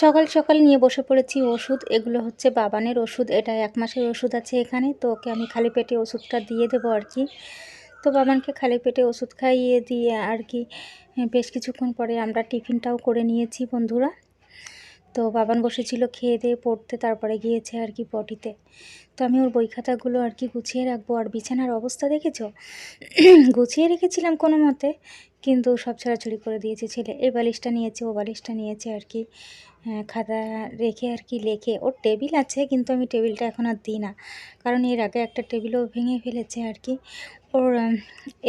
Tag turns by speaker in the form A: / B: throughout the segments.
A: সকাল সকাল নিয়ে বসে পড়েছি ওষুধ। এগুলো হচ্ছে বাবানের ওষুধ। এটা এক মাসের ওষুধ আছে এখানে। তো ওকে আমি খালি পেটে ওষুধটা দিয়ে দেবো আর কি। তো বাবানকে খালি পেটে ওষুধ খাইয়ে দিয়ে আর কি, বেশ কিছুক্ষণ পরে আমরা টিফিনটাও করে নিয়েছি বন্ধুরা। তো বাবান বসেছিল খেয়ে দিয়ে পড়তে, তারপরে গিয়েছে আর কি পটিতে তো আমি ওর বই খাতাগুলো আর কি গুছিয়ে রাখব। আর বিছানার অবস্থা দেখেছ? গুছিয়ে রেখেছিলাম কোনো মতে, কিন্তু সব ছড়াছড়ি করে দিয়েছে ছেলে। এই বালিশটা নিয়েছে, ও বালিশটা নিয়েছে আর কি খাতা রেখে আর কি লেখে। ওর টেবিল আছে, কিন্তু আমি টেবিলটা এখন আর দিই না। কারণ এর আগে একটা টেবিলও ভেঙে ফেলেছে আর কি। ওর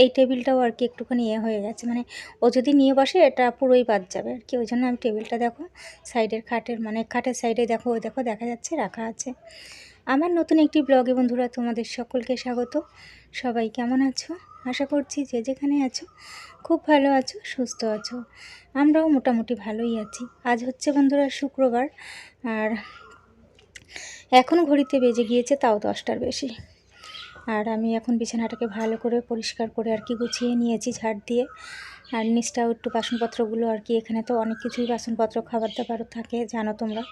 A: এই টেবিলটাও আর কি একটুখানি ইয়ে হয়ে গেছে। মানে ও যদি নিয়ে বসে, এটা পুরোই বাদ যাবে আর কি। ওই জন্য আমি টেবিলটা দেখো, সাইডের খাটের মানে খাটের সাইডে দেখো, ওই দেখো, দেখা যাচ্ছে, রাখা আছে। আমার নতুন একটি ব্লগে বন্ধুরা, তোমাদের সকলকে স্বাগত। সবাই কেমন আছো? আশা করছি যে যেখানে আছো, খুব ভালো আছো, সুস্থ আছো। আমরাও মোটামুটি ভালোই আছি। আজ হচ্ছে বন্ধুরা শুক্রবার, আর এখন ঘড়িতে বেজে গিয়েছে তাও দশটার বেশি। আর আমি এখন বিছানাটাকে ভালো করে পরিষ্কার করে আর কি গুছিয়ে নিয়েছি ঝাড় দিয়ে। আর নিচটাও একটু বাসনপত্রগুলো আর কি, এখানে তো অনেক কিছুই বাসনপত্র খাবার দাবারও থাকে, জানো তোমরা।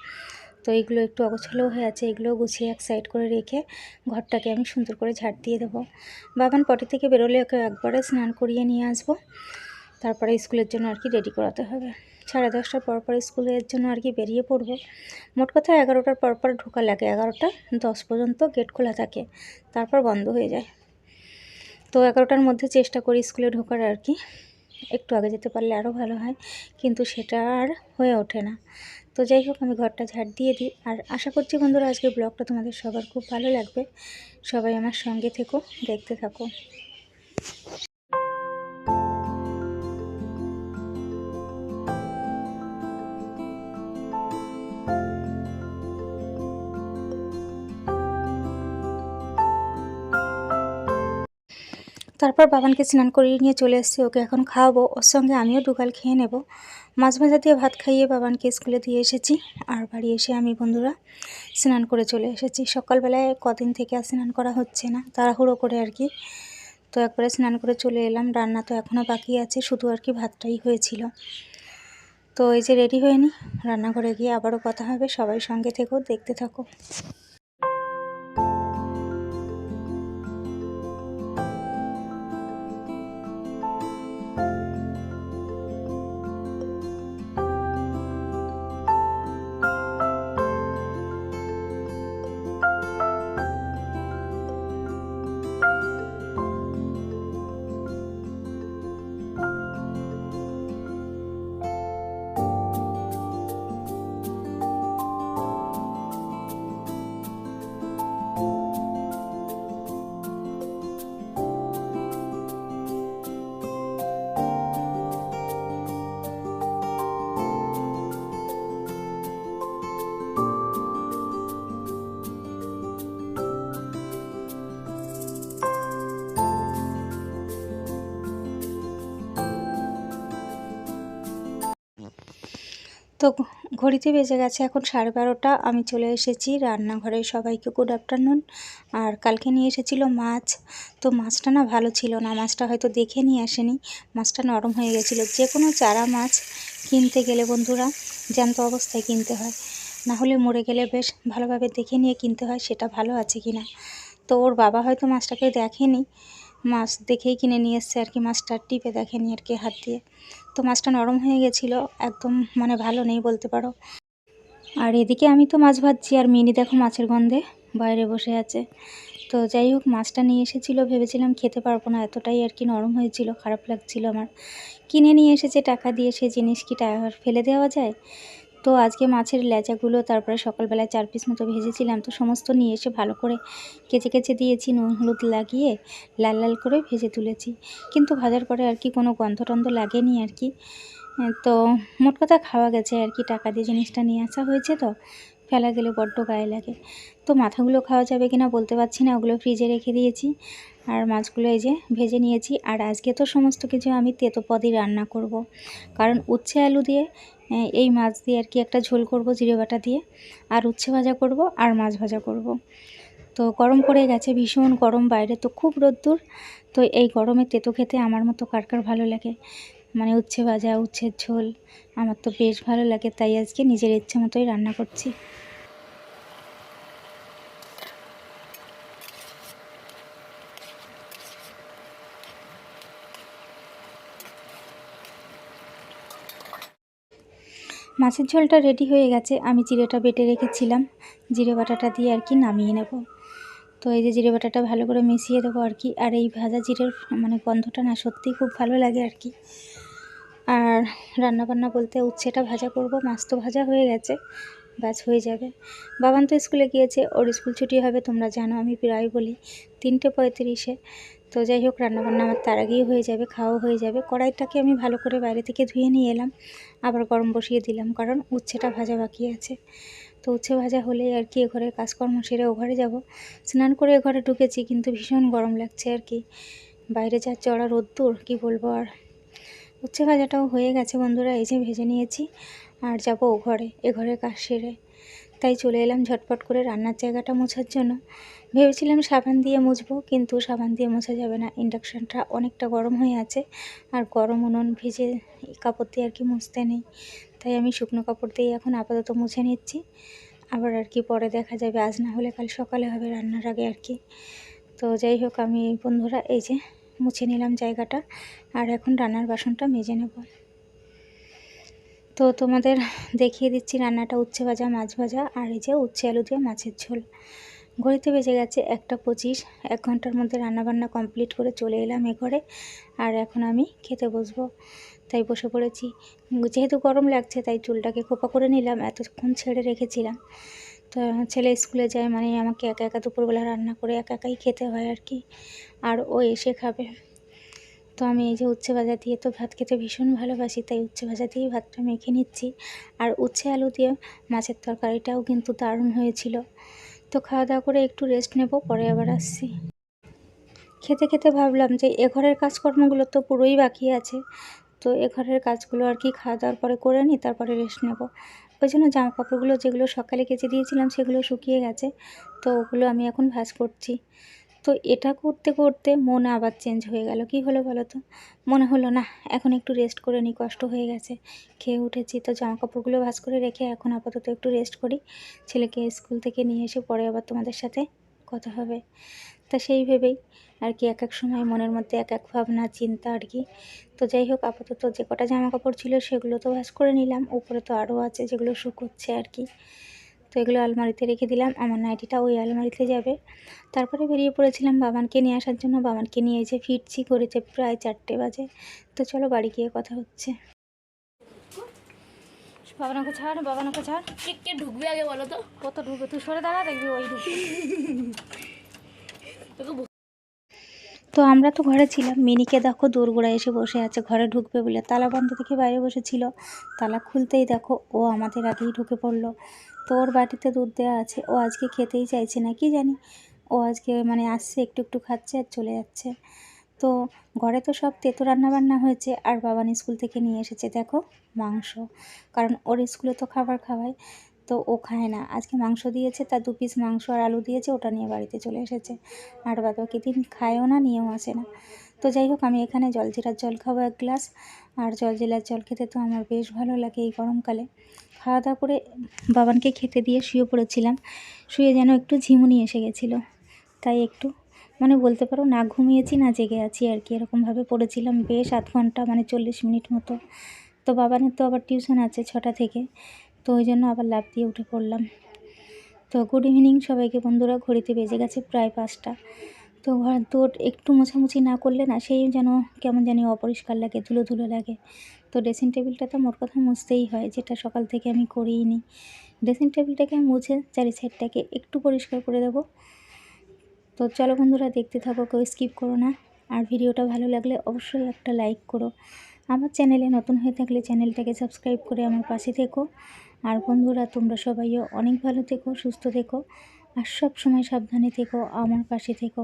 A: তো এইগুলো একটু অগোছালো হয়ে আছে এগুলো গুছিয়ে এক সাইড করে রেখে ঘরটাকে আমি সুন্দর করে ঝাড় দিয়ে দেবো। বাগান পটি থেকে বেরোলে ওকে একবারে স্নান করিয়ে নিয়ে আসব। তারপরে স্কুলের জন্য আর কি রেডি করাতে হবে। সাড়ে দশটার পর পর স্কুলের জন্য আর কি বেরিয়ে পড়ব। মোট কথা এগারোটার পর পর ঢোকা লাগে, এগারোটা দশ পর্যন্ত গেট খোলা থাকে, তারপর বন্ধ হয়ে যায়। তো এগারোটার মধ্যে চেষ্টা করি স্কুলে ঢোকার আর কি, একটু আগে যেতে পারলে আরও ভালো হয়, কিন্তু সেটা আর হয়ে ওঠে না। তো যাই হোক, আমি ঘরটা ঝাড় দিয়ে দিই, আর আশা করছি বন্ধুরা আজকের ব্লগটা তোমাদের সবার খুব ভালো লাগবে। সবাই আমার সঙ্গে থেকো, দেখতে থাকো। তারপর বাবানকে স্নান করিয়ে নিয়ে চলে এসেছি, ওকে এখন খাওয়াবো। ওর সঙ্গে আমিও দুগাল খেয়ে নেব। মাছ ভাজা দিয়ে ভাত খাইয়ে বাবানকে স্কুলে দিয়ে এসেছি, আর বাড়ি এসে আমি বন্ধুরা স্নান করে চলে এসেছি। সকালবেলায় কদিন থেকে আর স্নান করা হচ্ছে না, তাড়াহুড়ো করে আর কি। তো একবারে স্নান করে চলে এলাম, রান্না তো এখনও বাকি আছে, শুধু আর কি ভাতটাই হয়েছিল। তো এই যে রেডি হয়ে নি, রান্নাঘরে গিয়ে আবারও কথা হবে, সবাই সঙ্গে থেকেও দেখতে থাকো। তো ঘড়িতে বেজে গেছে এখন সাড়ে বারোটা। আমি চলে এসেছি রান্নাঘরে। সবাইকে গুড আফটারনুন আর কালকে নিয়ে এসেছিল মাছ। তো মাছটা না ভালো ছিল না। মাছটা হয়তো দেখে নিয়ে আসেনি। মাছটা নরম হয়ে গেছিল। যে কোনো চারা মাছ কিনতে গেলে বন্ধুরা, জ্যান্ত অবস্থায় কিনতে হয়। না হলে মরে গেলে বেশ ভালোভাবে দেখে নিয়ে কিনতে হয়, সেটা ভালো আছে কি না তো ওর বাবা হয়তো মাছটাকে দেখেনি। মাছ দেখেই কিনে নিয়ে এসছে আর কি, মাছটা টিপে দেখেনি আর কি হাত দিয়ে। তো মাছটা নরম হয়ে গেছিল, একদম মানে ভালো নেই বলতে পারো। আর এদিকে আমি তো মাছ ভাজছি, আর মিনি দেখো মাছের গন্ধে বাইরে বসে আছে। তো যাই হোক, মাছটা নিয়ে এসেছিল, ভেবেছিলাম খেতে পারব না, এতটাই আর কি নরম হয়েছিল, খারাপ লাগছিল আমার। কিনে নিয়ে এসেছে, টাকা দিয়ে সে জিনিস কি টাকা ফেলে দেওয়া যায়? তো আজকে মাছের লেজাগুলো তারপরে সকালবেলায় চার পিস মতো ভেজেছিলাম। তো সমস্ত নিয়ে এসে ভালো করে কেচে কেচে দিয়েছি, নুন, হলুদ লাগিয়ে লাল লাল করে ভেজে তুলেছি। কিন্তু ভাজার পরে আর কি কোনো গন্ধ টন্ধ লাগেনি আর কি। তো মোট কথা খাওয়া গেছে আর কি, টাকা দিয়ে জিনিসটা নিয়ে আসা হয়েছে তো, ফেলা গেলে বড্ড গায়ে লাগে। তো মাথাগুলো খাওয়া যাবে কিনা বলতে পারছি না, ওগুলো ফ্রিজে রেখে দিয়েছি। আর মাছগুলো এই যে ভেজে নিয়েছি। আর আজকে তো সমস্ত কিছু আমি তেতো পদই রান্না করব। কারণ উচ্ছে আলু দিয়ে এই মাছ দিয়ে আর কি একটা ঝোল করব, জিরে বাটা দিয়ে, আর উচ্ছে ভাজা করব, আর মাছ ভাজা করব। তো গরম পড়ে গেছে, ভীষণ গরম বাইরে, তো খুব রোদ্দুর। তো এই গরমে তেতো খেতে আমার মতো কার কার ভালো লাগে? মানে উচ্ছে ভাজা, উচ্ছের ঝোল, আমার তো বেশ ভালো লাগে, তাই আজকে নিজের ইচ্ছে মতোই রান্না করছি। মাছের ঝোলটা রেডি হয়ে গেছে। আমি জিরেটা বেটে রেখেছিলাম। জিরে বাটাটা দিয়ে আর কি নামিয়ে নেব। তো এই যে জিরে বাটাটা ভালো করে মিশিয়ে দেবো আর কি। আর এই ভাজা জিরের মানে গন্ধটা না সত্যিই খুব ভালো লাগে আর কি। আর রান্না বান্না বলতে উচ্ছেটা ভাজা করব। মাছ তো ভাজা হয়ে গেছে। ব্যাস, হয়ে যাবে। বাবান তো স্কুলে গিয়েছে। ওর স্কুল ছুটি হবে, তোমরা জানো, আমি প্রায় বলি তিনটে পঁয়ত্রিশে। তো যাই হোক, রান্নাবান্না আমার তার আগেই হয়ে যাবে, খাওয়া হয়ে যাবে। কড়াইটাকে আমি ভালো করে বাইরে থেকে ধুয়ে নিয়ে এলাম। আবার গরম বসিয়ে দিলাম, কারণ উচ্ছেটা ভাজা বাকি আছে। তো উচ্ছে ভাজা হলে আর কি, এ ঘরের কাজকর্ম সেরে ও ঘরে যাব। স্নান করে এ ঘরে ঢুকেছি, কিন্তু ভীষণ গরম লাগছে আর কি। বাইরে যা চড়া রোদ্দুর, কি বলব আর। উচ্ছে ভাজাটাও হয়ে গেছে বন্ধুরা, এই যে ভেজে নিয়েছি। আর যাব ও ঘরে, এ ঘরের কাজ সেরে। তাই চলে এলাম ঝটপট করে রান্নার জায়গাটা মোছার জন্য। ভেবেছিলাম সাবান দিয়ে মুছবো, কিন্তু সাবান দিয়ে মোছা যাবে না। ইন্ডাকশানটা অনেকটা গরম হয়ে আছে, আর গরম উনুন ভেজে কাপড় দিয়ে আর কি মুছতে নেই। তাই আমি শুকনো কাপড় দিয়ে এখন আপাতত মুছে নিচ্ছি। আবার আর কি পরে দেখা যাবে, আজ না হলে কাল সকালে হবে রান্নার আগে আর কি। তো যাই হোক, আমি বন্ধুরা এই যে মুছে নিলাম জায়গাটা, আর এখন রান্নার বাসনটা মেজে নেব। তো তোমাদের দেখিয়ে দিচ্ছি রান্নাটা উচ্ছে ভাজা, মাছ ভাজা, আর এই যে উচ্ছে আলু দিয়ে মাছের ঝোল। ঘড়িতে বেজে গেছে একটা পঁচিশ, এক ঘণ্টার মধ্যে রান্নাবান্না কমপ্লিট করে চলে এলাম এ ঘরে, আর এখন আমি খেতে বসবো। তাই বসে পড়েছি। যেহেতু গরম লাগছে, তাই চুলটাকে খোপা করে নিলাম, এতক্ষণ ছেড়ে রেখেছিলাম। তো ছেলে স্কুলে যায় মানে আমাকে একা একা দুপুরবেলা রান্না করে একা একাই খেতে হয় আর কি। আর ও এসে খাবে। তো আমি এই যে উচ্ছে ভাজা দিয়ে তো ভাত খেতে ভীষণ ভালোবাসি, তাই উচ্ছে ভাজা দিয়েই ভাতটা মেখে নিচ্ছি। আর উচ্ছে আলু দিয়ে মাছের তরকারিটাও কিন্তু দারুণ হয়েছিল। তো খাওয়া দাওয়া করে একটু রেস্ট নেব, পরে আবার আসছি। খেতে খেতে ভাবলাম যে এ ঘরের কাজকর্মগুলো তো পুরোই বাকি আছে, তো এ ঘরের কাজগুলো আর কি খাওয়া দাওয়ার পরে করে নিই, তারপরে রেস্ট নেব। ওই জন্য জামা কাপড়গুলো যেগুলো সকালে কেচে দিয়েছিলাম সেগুলো শুকিয়ে গেছে, তো ওগুলো আমি এখন ভাজ করছি। তো এটা করতে করতে মন আবার চেঞ্জ হয়ে গেল। কি হলো বলো তো? মনে হলো না এখন একটু রেস্ট করে নিই কষ্ট হয়ে গেছে। খেয়ে উঠেছি, তো জামা কাপড়গুলো ভাজ করে রেখে এখন আপাতত একটু রেস্ট করি। ছেলেকে স্কুল থেকে নিয়ে এসে পরে আবার তোমাদের সাথে কথা হবে। তা সেই ভেবেই আর কি এক এক সময় মনের মধ্যে এক এক ভাবনা, চিন্তা আর কি। তো যাই হোক, আপাতত যে কটা জামা কাপড় ছিল সেগুলো তো ভাজ করে নিলাম। উপরে তো আরও আছে যেগুলো শুকোচ্ছে আর কি। এগুলো আলমারিতে রেখে দিলাম। আমার নাইটিটা ওই আলমারিতে যাবে। তারপরে বেরিয়ে পড়েছিলাম বাবানকে নিয়ে আসার জন্য। বাবানকে নিয়ে এসে ফিরছি করেছে প্রায় চারটে বাজে। তো চলো বাড়ি গিয়ে কথা হচ্ছে। বাবানাকে ছাড় বাবানাকে ছাড়।
B: কে কে ঢুকবে আগে বলো তো?
A: কত ঢুকবে? তুই সরে দাঁড়া দেখবি ওই ঢুকবে। তো আমরা তো ঘরে ছিলাম। মিনিকে দেখো দোরগোড়ায় এসে বসে আছে, ঘরে ঢুকবে বলে। তালা বন্ধ থেকে বাইরে বসেছিল। তালা খুলতেই দেখো ও আমাদের আগেই ঢুকে পড়ল। তো ওর বাটিতে দুধ দেওয়া আছে। ও আজকে খেতেই চাইছে না, কি জানি। ও আজকে মানে আসছে, একটু একটু খাচ্ছে আর চলে যাচ্ছে। তো ঘরে তো সব তেতো রান্না বান্না হয়েছে আর বাবান স্কুল থেকে নিয়ে এসেছে, দেখো মাংস। কারণ ওর স্কুলে তো খাবার খাওয়ায়। তো ও খায় না। আজকে মাংস দিয়েছে তার দু পিস মাংস আর আলু দিয়েছে, ওটা নিয়ে বাড়িতে চলে এসেছে। আর বাদ বাকি দিন খায়ও না, নিয়েও আসে না। তো যাই হোক, আমি এখানে জলজিরার জল খাব এক গ্লাস। আর জলজিরার জল খেতে তো আমার বেশ ভালো লাগে এই গরমকালে। খাওয়া দাওয়া করে বাবানকে খেতে দিয়ে শুয়ে পড়েছিলাম। শুয়ে যেন একটু ঝিমুনি এসে গেছিল। তাই একটু মানে বলতে পারো না ঘুমিয়েছি, না জেগে আছি আর কি। এরকমভাবে পড়েছিলাম বেশ আধ ঘণ্টা মানে চল্লিশ মিনিট মতো। তো বাবানের তো আবার টিউশন আছে ছটা থেকে। তো ওই জন্য আবার লাভ দিয়ে উঠে পড়লাম। তো গুড ইভিনিং সবাইকে বন্ধুরা, ঘড়িতে বেজে গেছে প্রায় পাঁচটা। তো ঘর দৌড় একটু মোছামুছি না করলে না সেই যেন কেমন জানি অপরিষ্কার লাগে ধুলো ধুলো লাগে। তো ড্রেসিং টেবিলটা তো মোট কথা মুছতেই হয়, যেটা সকাল থেকে আমি করিই নি। ড্রেসিং টেবিলটাকে মুছে চারি সাইডটাকে একটু পরিষ্কার করে দেবো। তো চলো বন্ধুরা, দেখতে থাকো, কেউ স্কিপ করো না। আর ভিডিওটা ভালো লাগলে অবশ্যই একটা লাইক করো। আমার চ্যানেলে নতুন হয়ে থাকলে চ্যানেলটাকে সাবস্ক্রাইব করে আমার পাশে থেকো। আর বন্ধুরা, তোমরা সবাইও অনেক ভালো থেকো, সুস্থ থেকো, আর সব সময় সাবধানে থেকো, আমার পাশে থেকো।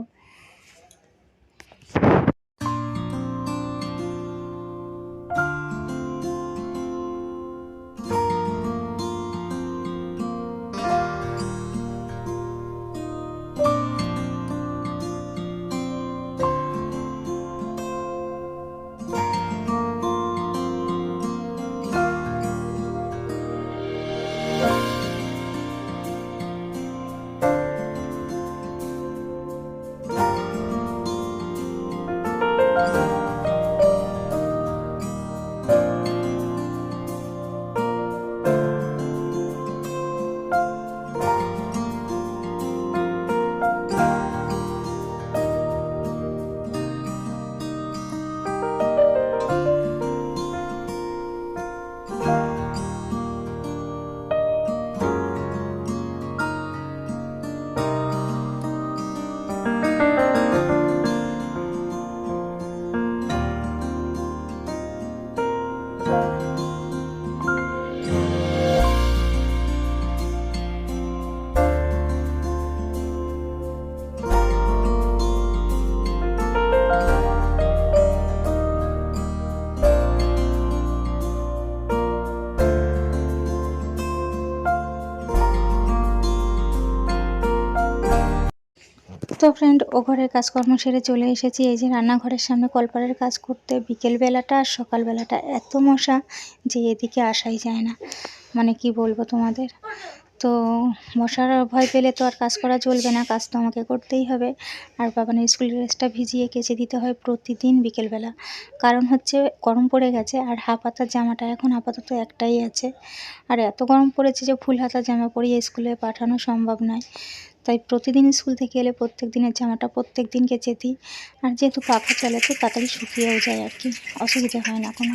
A: তো ফ্রেন্ড ও ঘরের কাজকর্ম সেরে চলে এসেছি। এই যে রান্নাঘরের সামনে কলপারের কাজ করতে বিকেলবেলাটা আর সকালবেলাটা এত মশা যে এদিকে আসাই যায় না। মানে কি বলব তোমাদের? তো মশার ভয় পেলে তো আর কাজ করা চলবে না, কাজ তো আমাকে করতেই হবে। আর বাবানের স্কুল ড্রেসটা ভিজিয়ে কেচে দিতে হয় প্রতিদিন বিকেলবেলা। কারণ হচ্ছে গরম পড়ে গেছে আর হাফ হাতার জামাটা এখন আপাতত একটাই আছে। আর এত গরম পড়েছে যে ফুল হাতার জামা পরিয়ে স্কুলে পাঠানো সম্ভব নয়। তাই প্রতিদিন স্কুল থেকে এলে প্রত্যেক দিনের জামাটা প্রত্যেক দিন কেচে দিই আর যেহেতু পাখা চলে তো তাড়াতাড়ি শুকিয়েও যায় আর কি, অসুবিধা হয় না কোনো।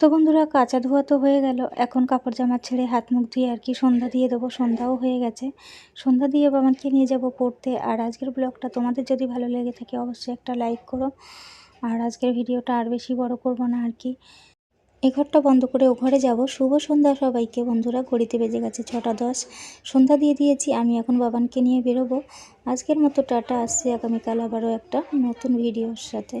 A: তো বন্ধুরা, কাঁচা ধোয়া তো হয়ে গেল। এখন কাপড় জামা ছেড়ে হাত মুখ ধুয়ে আর কি সন্ধ্যা দিয়ে দেবো। সন্ধ্যাও হয়ে গেছে। সন্ধ্যা দিয়ে বাবানকে নিয়ে যাব পড়তে। আর আজকের ব্লগটা তোমাদের যদি ভালো লেগে থাকে, অবশ্যই একটা লাইক করো। আর আজকের ভিডিওটা আর বেশি বড় করব না আর কি। এ ঘরটা বন্ধ করে ও ঘরে যাব। শুভ সন্ধ্যা সবাইকে। বন্ধুরা, ঘড়িতে বেজে গেছে ছটা দশ। সন্ধ্যা দিয়ে দিয়েছি। আমি এখন বাবানকে নিয়ে বেরোবো। আজকের মতো টাটা। আসছে আগামীকাল আবারও একটা নতুন ভিডিওর সাথে।